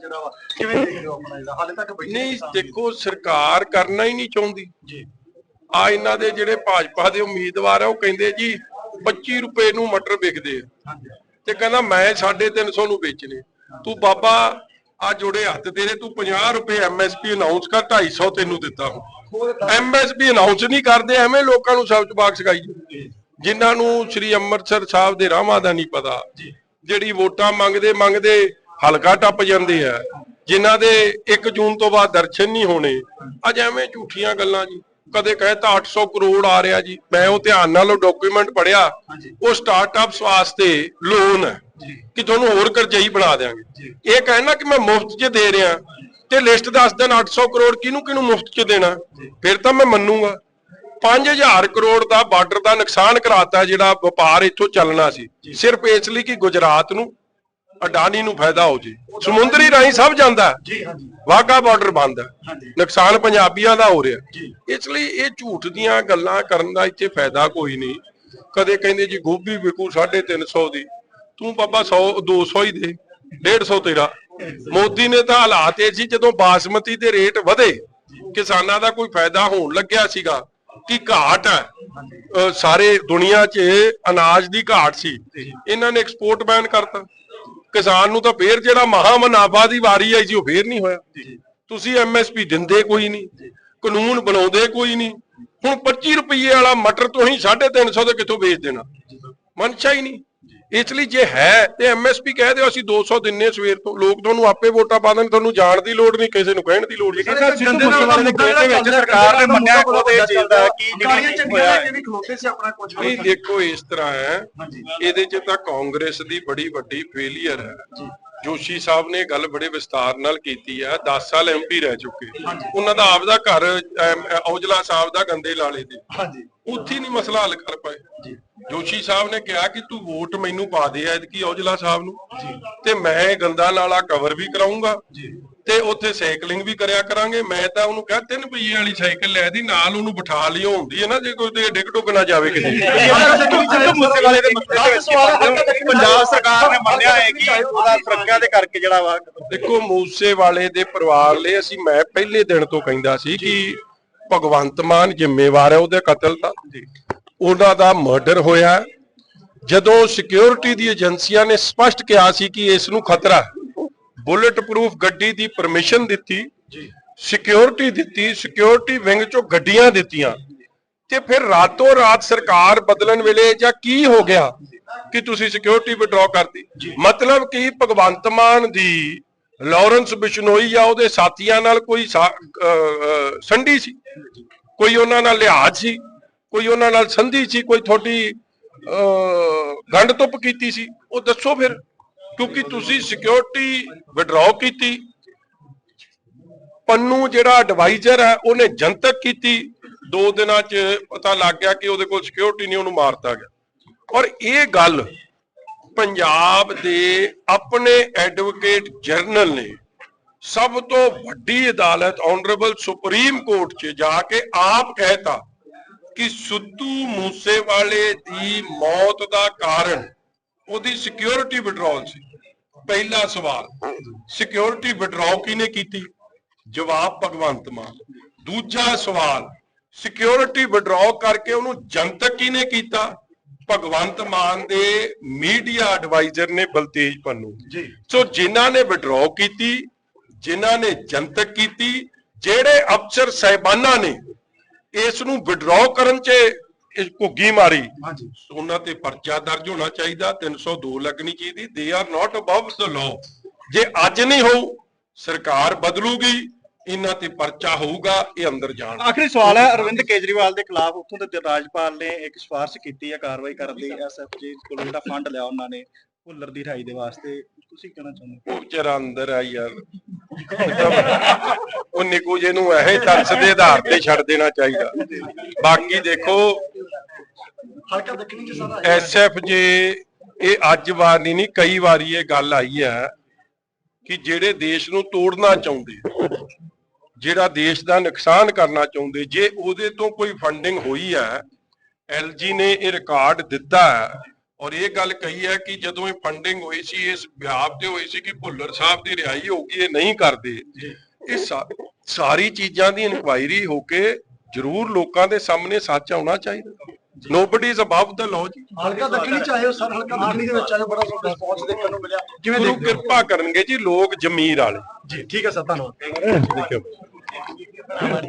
ਜਿਹੜਾ ਵਾ ਕਿਵੇਂ ਦੇਖਦੇ ਹੋ ਆਪਣਾ ਜਿਹੜਾ? ਹਾਲੇ ਤੱਕ ਬੈਠੇ ਨਹੀਂ ਕਿਸਾਨ ਦੇਖੋ ਸਰਕਾਰ ਕਰਨਾ ਹੀ ਨਹੀਂ ਚਾਹੁੰਦੀ। ਜੀ। ਆ ਇਹਨਾਂ ਦੇ ਜਿਹੜੇ ਭਾਜਪਾ ਦੇ ਉਮੀਦਵਾਰ ਆ ਉਹ ਕਹਿੰਦੇ ਜੀ 25 ਰੁਪਏ ਨੂੰ ਮਟਰ ਵਿਕਦੇ ਆ। ਹਾਂਜੀ। ਤੇ ਕਹਿੰਦਾ ਮੈਂ 350 ਨੂੰ ਵੇਚਨੇ। ਤੂੰ ਬਾਬਾ ਆ ਜੋੜੇ ਹੱਥ ਤੇਰੇ ਤੂੰ 50 ਰੁਪਏ ਐਮਐਸਪੀ ਅਨਾਉਂਸ ਕਰ 250 ਤੈਨੂੰ ਦਿੱਤਾ ਹੁਣ। ਹੋਰ ਤਾਂ ਐਮਐਸਪੀ ਅਨਾਉਂਸ ਨਹੀਂ ਕਰਦੇ ਐਵੇਂ ਲੋਕਾਂ ਨੂੰ ਸਬਜ ਬਾਗ ਸਿਖਾਈ ਜਾਂਦੇ। ਜਿਨ੍ਹਾਂ ਨੂੰ ਸ੍ਰੀ ਅੰਮ੍ਰਿਤਸਰ ਸਾਹਿਬ ਦੇ ਰਾਹਾਂ ਦਾ ਨਹੀਂ ਪਤਾ। ਜੀ। ਜਿਹੜੀ ਵੋਟਾਂ ਮੰਗਦੇ ਮੰਗਦੇ ਹਲਕਾ ਟੱਪ ਜਾਂਦੇ ਆ ਜਿਨ੍ਹਾਂ ਦੇ 1 ਜੂਨ ਤੋਂ ਬਾਅਦ ਦਰਸ਼ਨ ਨਹੀਂ ਹੋਣੇ। ਅੱਜ ਐਵੇਂ ਝੂਠੀਆਂ ਗੱਲਾਂ ਜੀ। ਕਦੇ ਕਹਿਤਾ 800 ਕਰੋੜ ਆ ਰਿਹਾ ਜੀ। ਮੈਂ ਉਹ ਧਿਆਨ ਨਾਲ ਉਹ ਡਾਕੂਮੈਂਟ ਪੜਿਆ ਉਹ ਸਟਾਰਟਅਪਸ ਵਾਸਤੇ ਲੋਨ ਹੈ। ਕਿ ਤੁਹਾਨੂੰ ਹੋਰ ਕਰਜ਼ਈ ਬਣਾ ਦੇਾਂਗੇ। ਇਹ ਕਹਿਣਾ ਕਿ ਮੈਂ ਮੁਫਤ 'ਚ ਦੇ ਰਿਹਾ। ਤੇ ਲਿਸਟ ਦੱਸ ਦੇਣ 800 ਕਰੋੜ ਕਿਹਨੂੰ ਕਿਹਨੂੰ ਮੁਫਤ 'ਚ ਦੇਣਾ। ਫਿਰ ਤਾਂ ਮੈਂ ਮੰਨੂਗਾ। 5000 ਕਰੋੜ ਦਾ ਬਾਰਡਰ ਦਾ ਨੁਕਸਾਨ ਕਰਾਤਾ ਜਿਹੜਾ ਵਪਾਰ ਇੱਥੋਂ ਚੱਲਣਾ ਸੀ। ਸਿਰਫ ਇਸ ਲਈ ਕਿ ਗੁਜਰਾਤ ਨੂੰ ਅਡਾਨੀ ਨੂੰ ਫਾਇਦਾ ਹੋ ਜੇ। ਸਮੁੰਦਰੀ ਰਾਹੀਂ ਸਭ ਜਾਂਦਾ। ਜੀ ਹਾਂਜੀ। ਵਾਹਗਾ ਬਾਰਡਰ ਬੰਦ ਹੈ। ਨੁਕਸਾਨ ਪੰਜਾਬੀਆਂ ਦਾ ਹੋ ਰਿਹਾ ਜੀ। ਇਸ ਲਈ ਇਹ ਝੂਠ ਦੀਆਂ ਗੱਲਾਂ ਕਰਨ ਦਾ ਇੱਥੇ ਫਾਇਦਾ ਕੋਈ ਨਹੀਂ। ਕਦੇ ਕਹਿੰਦੇ ਜੀ ਗੋਭੀ ਵਿਕੂ 350 ਦੀ। ਤੂੰ ਬਾਬਾ 100 200 ਹੀ ਦੇ 150 ਤੇਰਾ। ਮੋਦੀ ਨੇ ਤਾਂ ਹਾਲਾਤ ਇਹ ਸੀ ਜਦੋਂ ਬਾਸਮਤੀ ਦੇ ਰੇਟ ਵਧੇ ਕਿਸਾਨਾਂ ਦਾ ਕੋਈ ਫਾਇਦਾ ਹੋਣ ਲੱਗਿਆ ਸੀਗਾ ਕਿ ਘਾਟ ਹੈ। ਸਾਰੇ ਦੁਨੀਆ 'ਚ ਅਨਾਜ ਦੀ ਘਾਟ ਸੀ। ਇਹਨਾਂ ਨੇ ਐਕਸਪੋਰਟ ਬੈਨ ਕਰਤਾ। ਕਿਸਾਨ ਨੂੰ ਤਾਂ ਫੇਰ ਜਿਹੜਾ ਮਹਾ ਮੁਨਾਫਾ ਦੀ ਵਾਰੀ ਆਈ ਸੀ ਉਹ ਫੇਰ ਨਹੀਂ ਹੋਇਆ। ਜੀ। ਤੁਸੀਂ ਐਮਐਸਪੀ ਦਿੰਦੇ ਕੋਈ ਨਹੀਂ ਕਾਨੂੰਨ ਬਣਾਉਂਦੇ ਕੋਈ ਨਹੀਂ। ਹੁਣ 25 ਰੁਪਏ ਵਾਲਾ ਮਟਰ ਤੁਸੀਂ 350 ਦੇ ਕਿੱਥੋਂ ਵੇਚ ਦੇਣਾ? ਮਨਸ਼ਾ ਹੀ ਨਹੀਂ। ਇਸ ਲਈ ਜੇ ਹੈ ਤੇ ਐਮਐਸਪੀ ਕਹਿ ਦਿਓ ਅਸੀਂ 200 ਦਿੰਨੇ ਸਵੇਰ ਤੋਂ। ਲੋਕ ਤੁਹਾਨੂੰ ਆਪੇ ਵੋਟਾਂ ਪਾ ਦੇਣ ਤੁਹਾਨੂੰ ਜਾਣ ਦੀ ਲੋੜ ਨਹੀਂ ਕਿਸੇ ਨੂੰ ਕਹਿਣ ਦੀ ਲੋੜ ਨਹੀਂ। ਸਰ ਸਿੱਧੂ ਮੂਸੇਵਾਲੇ ਦੇ ਕੇਸ ਦੇ ਵਿੱਚ ਸਰਕਾਰ ਨੇ ਮੰਨਿਆ ਖੁਦ ਇਹ ਚੀਜ਼ ਦਾ ਕੀ ਜਿਹੜੀ ਹੋਇਆ ਕਿ ਵੀ ਖਲੋਤੇ ਸੀ ਆਪਣਾ ਕੁਝ ਨਹੀਂ ਦੇਖੋ ਇਸ ਤਰ੍ਹਾਂ ਹੈ ਇਹਦੇ 'ਚ ਤਾਂ ਕਾਂਗਰਸ ਦੀ ਬੜੀ ਵੱਡੀ ਫੇਲਿਅਰ ਹੈ। ਜੋਸ਼ੀ ਸਾਹਿਬ ਨੇ ਇਹ ਗੱਲ ਬੜੇ ਵਿਸਤਾਰ ਨਾਲ ਕੀਤੀ ਹੈ 10 ਸਾਲ ਐਮਪੀ ਰਹਿ ਚੁੱਕੇ। ਉਹਨਾਂ ਦਾ ਆਪਦਾ ਘਰ ਅਮ, ਔਜਲਾ ਸਾਹਿਬ ਦਾ ਗੰਦੇ ਲਾਲੇ ਦੇ ਹਾਂਜੀ। ਉੱਥੇ ਨਹੀਂ ਮਸਲਾ ਹੱਲ ਕਰ ਪਾਏ। ਜੀ। ਜੋਸ਼ੀ ਸਾਹਿਬ ਨੇ ਕਿਹਾ ਕਿ ਤੂੰ ਵੋਟ ਮੈਨੂੰ ਪਾ ਦੇ ਐਤਕੀ ਔਜਲਾ ਸਾਹਿਬ ਨੂੰ। ਤੇ ਮੈਂ ਗੰਦਾ ਨਾਲਾ ਕਵਰ ਵੀ ਕਰਾਉਂਗਾ ਜੀ। ਤੇ ਉੱਥੇ ਸਾਈਕਲਿੰਗ ਵੀ ਕਰਿਆ ਕਰਾਂਗੇ। ਮੈਂ ਤਾਂ ਉਹਨੂੰ ਕਿਹਾ ਤਿੰਨ ਪਹੀਏ ਵਾਲੀ ਸਾਈਕਲ ਲੈ ਦੀ ਨਾਲ ਉਹਨੂੰ ਬਿਠਾ ਲਿਓ। ਹੁੰਦੀ ਹੈ ਨਾ ਜੇ ਕੋਈ ਤੇ ਡਿੱਗ ਡੁੱਗ ਨਾ ਜਾਵੇ ਕਿਸੇ ਪੰਜਾਬ ਸਰਕਾਰ ਨੇ ਮੰਨਿਆ ਹੈ ਕਿ ਉਹਦਾ ਸੁਰੱਖਿਆ ਦੇ ਕਰਕੇ ਜਿਹੜਾ ਵਾ ਦੇਖੋ ਮੂਸੇ ਵਾਲੇ ਦੇ ਪਰਿਵਾਰ ਲਈ ਅਸੀਂ ਮੈਂ ਪਹਿਲੇ ਦਿਨ ਤੋਂ ਕਹਿੰਦਾ ਸੀ ਕਿ ਭਗਵੰਤ ਮਾਨ ਜ਼ਿੰਮੇਵਾਰ ਹੈ ਉਹਦੇ ਕਤਲ ਦਾ। ਉਹਨਾਂ ਦਾ ਮਰਡਰ ਹੋਇਆ। ਜਦੋਂ ਸਿਕਿਉਰਿਟੀ ਦੀ ਏਜੰਸੀਆਂ ਨੇ ਸਪਸ਼ਟ ਕਿਹਾ ਸੀ ਕਿ ਇਸ ਨੂੰ ਖਤਰਾ ਬੁਲਟ ਪ੍ਰੂਫ ਗੱਡੀ ਦੀ ਪਰਮਿਸ਼ਨ ਦਿੱਤੀ ਜੀ। ਸਿਕਿਉਰਿਟੀ ਦਿੱਤੀ ਸਿਕਿਉਰਿਟੀ ਵਿੰਗ ਚੋਂ ਗੱਡੀਆਂ ਦਿੱਤੀਆਂ। ਤੇ ਫਿਰ ਰਾਤੋਂ ਰਾਤ ਸਰਕਾਰ ਬਦਲਣ ਵੇਲੇ ਜਾਂ ਕੀ ਹੋ ਗਿਆ ਕਿ ਤੁਸੀਂ ਸਿਕਿਉਰਿਟੀ ਵਿਡਰਾਅ ਕਰਤੀ? ਮਤਲਬ ਕਿ ਭਗਵੰਤ ਮਾਨ ਦੀ ਲਾਰੈਂਸ ਬਿਸ਼ਨੋਈ ਜਾਂ ਉਹਦੇ ਸਾਥੀਆਂ ਨਾਲ ਕੋਈ ਸਾ- ਸੰਧੀ ਸੀ? ਕੋਈ ਉਹਨਾਂ ਨਾਲ ਲਿਹਾਜ਼ ਸੀ? ਕੋਈ ਉਹਨਾਂ ਨਾਲ ਸੰਧੀ ਸੀ? ਕੋਈ ਤੁਹਾਡੀ ਅਹ, ਗੰਢ ਤੁੱਪ ਕੀਤੀ ਸੀ? ਉਹ ਦੱਸੋ ਫਿਰ ਕਿਉਂਕਿ ਤੁਸੀਂ ਸਿਕਿਉਰਿਟੀ ਵਿਡਰਾਅ ਕੀਤੀ। ਪੰਨੂ ਜਿਹੜਾ ਐਡਵਾਈਜ਼ਰ ਹੈ ਉਹਨੇ ਜਨਤਕ ਕੀਤੀ। ਦੋ ਦਿਨਾਂ 'ਚ ਪਤਾ ਲੱਗ ਗਿਆ ਕਿ ਉਹਦੇ ਕੋਲ ਸਿਕਿਉਰਿਟੀ ਨਹੀਂ ਉਹਨੂੰ ਮਾਰਤਾ ਗਿਆ। ਔਰ ਇਹ ਗੱਲ ਪੰਜਾਬ ਦੇ ਆਪਣੇ ਐਡਵੋਕੇਟ ਜਨਰਲ ਨੇ ਸਭ ਤੋਂ ਵੱਡੀ ਅਦਾਲਤ ਆਨਰੇਬਲ ਸੁਪਰੀਮ ਕੋਰਟ 'ਚ ਜਾ ਕੇ ਆਪ ਕਹਿਤਾ ਕਿ ਸਿੱਧੂ ਮੂਸੇਵਾਲੇ ਦੀ ਮੌਤ ਦਾ ਕਾਰਨ ਉਹਦੀ ਸਿਕਿਉਰਿਟੀ ਵਿਡਰਾਅਲ ਸੀ। ਪਹਿਲਾ ਸਵਾਲ ਸਿਕਿਉਰਿਟੀ ਵਿਡਰਾਅ ਕਿਹਨੇ ਕੀਤੀ? ਜਵਾਬ ਭਗਵੰਤ ਮਾਨ। ਦੂਜਾ ਸਵਾਲ ਸਿਕਿਉਰਿਟੀ ਵਿਡਰਾਅ ਕਰਕੇ ਉਹਨੂੰ ਜਨਤਕ ਕਿਹਨੇ ਕੀਤਾ? ਭਗਵੰਤ ਮਾਨ ਦੇ ਮੀਡੀਆ ਐਡਵਾਈਜ਼ਰ ਨੇ ਬਲਤੇਜ ਪੰਨੂ। ਜੀ। ਸੋ ਜਿਨ੍ਹਾਂ ਨੇ ਵਿਡਰਾਅ ਕੀਤੀ ਜਿਨ੍ਹਾਂ ਨੇ ਜਨਤਕ ਕੀਤੀ ਜਿਹੜੇ ਅਫਸਰ ਸਹਿਬਾਨਾਂ ਨੇ ਇਸ ਨੂੰ ਵਿਡਰਾਅ ਕਰਨ 'ਚ ਘੁੱਗੀ ਮਾਰੀ। ਹਾਂਜੀ। ਉਹਨਾਂ ਤੇ ਪਰਚਾ ਦਰਜ ਹੋਣਾ ਚਾਹੀਦਾ 302 ਲੱਗਣੀ ਚਾਹੀਦੀ। They are not above the law ਜੇ ਅੱਜ ਨਹੀਂ ਹੋਊ ਸਰਕਾਰ ਬਦਲੂਗੀ। ਇਹਨਾਂ ਤੇ ਪਰਚਾ ਹੋਊਗਾ ਇਹ ਅੰਦਰ ਜਾਣ। ਆਖਰੀ ਸਵਾਲ ਹੈ ਅਰਵਿੰਦ ਕੇਜਰੀਵਾਲ ਦੇ ਖਿਲਾਫ ਉੱਥੋਂ ਦੇ ਰਾਜਪਾਲ ਨੇ ਇੱਕ ਸਿਫਾਰਿਸ਼ ਕੀਤੀ ਹੈ ਕਾਰਵਾਈ ਕਰਨ ਦੀ। ਐਸਐਫਜੀ ਕੋਲ ਜਿਹੜਾ ਫੰਡ ਲਿਆ ਉਹਨਾਂ ਨੇ ਭੁੱਲਰ ਦੀ ਰਿਹਾਈ ਦੇ ਵਾਸਤੇ। ਤੁਸੀਂ ਕਹਿਣਾ ਚਾਹੁੰਦੇ ਉਹ ਵਿਚਾਰਾ ਅੰਦਰ ਆ। ਯਾਰ ਉਹ ਨਿਕੂ ਜੇ ਨੂੰ ਇਹ ਤਰਸ ਦੇ ਆਧਾਰ ਤੇ ਛੱਡ ਦੇਣਾ ਚਾਹੀਦਾ। ਬਾਕੀ ਦੇਖੋ ਹਲਕਾ ਦੱਖਣੀ ਚ ਸਾਰਾ ਐਸਐਫ ਜੇ ਇਹ ਅੱਜ ਵਾਰ ਨਹੀਂ ਨਹੀਂ ਕਈ ਵਾਰੀ ਇਹ ਗੱਲ ਆਈ ਹੈ ਕਿ ਜਿਹੜੇ ਦੇਸ਼ ਨੂੰ ਤੋੜਨਾ ਚਾਹੁੰਦੇ ਜਿਹੜਾ ਦੇਸ਼ ਦਾ ਨੁਕਸਾਨ ਕਰਨਾ ਚਾਹੁੰਦੇ ਜੇ ਉਹਦੇ ਤੋਂ ਕੋਈ ਫੰਡਿੰਗ ਹੋਈ ਹੈ ਐਲਜੀ ਨੇ ਇਹ ਰਿਕਾਰਡ ਦਿੱਤਾ ਹੈ ਔਰ ਇਹ ਗੱਲ ਕਹੀ ਹੈ ਕਿ ਜਦੋਂ ਇਹ ਫੰਡਿੰਗ ਹੋਈ ਸੀ ਇਸ ਵਿਆਪ ਤੇ ਹੋਈ ਸੀ ਕਿ ਭੁੱਲਰ ਸਾਹਿਬ ਦੀ ਰਿਹਾਈ ਹੋਊਗੀ ਇਹ ਨਹੀਂ ਕਰਦੇ। ਇਹ ਸਾਰੀ ਚੀਜ਼ਾਂ ਦੀ ਇਨਕੁਆਇਰੀ ਹੋ ਕੇ ਜ਼ਰੂਰ ਲੋਕਾਂ ਦੇ ਸਾਹਮਣੇ ਸੱਚ ਆਉਣਾ ਚਾਹੀਦਾ। Nobody is above the law ji. ਹਲਕਾ ਦੱਖਣੀ ਚ ਹੋ ਸਰ ਹਲਕਾ ਦੱਖਣੀ ਦੇ ਵਿੱਚ ਹੋ ਬੜਾ ਸੋਹਣਾ ਰਿਸਪੌਂਸ ਦੇਖਣ ਨੂੰ ਮਿਲਿਆ। ਕਿਵੇਂ ਹੋ? ਕਿਰਪਾ ਕਰਨਗੇ ਜੀ ਲੋਕ ਜ਼ਮੀਰ ਵਾਲੇ। ਜੀ ਠੀਕ ਹੈ ਸਰ ਧੰਨਵਾਦ। আমার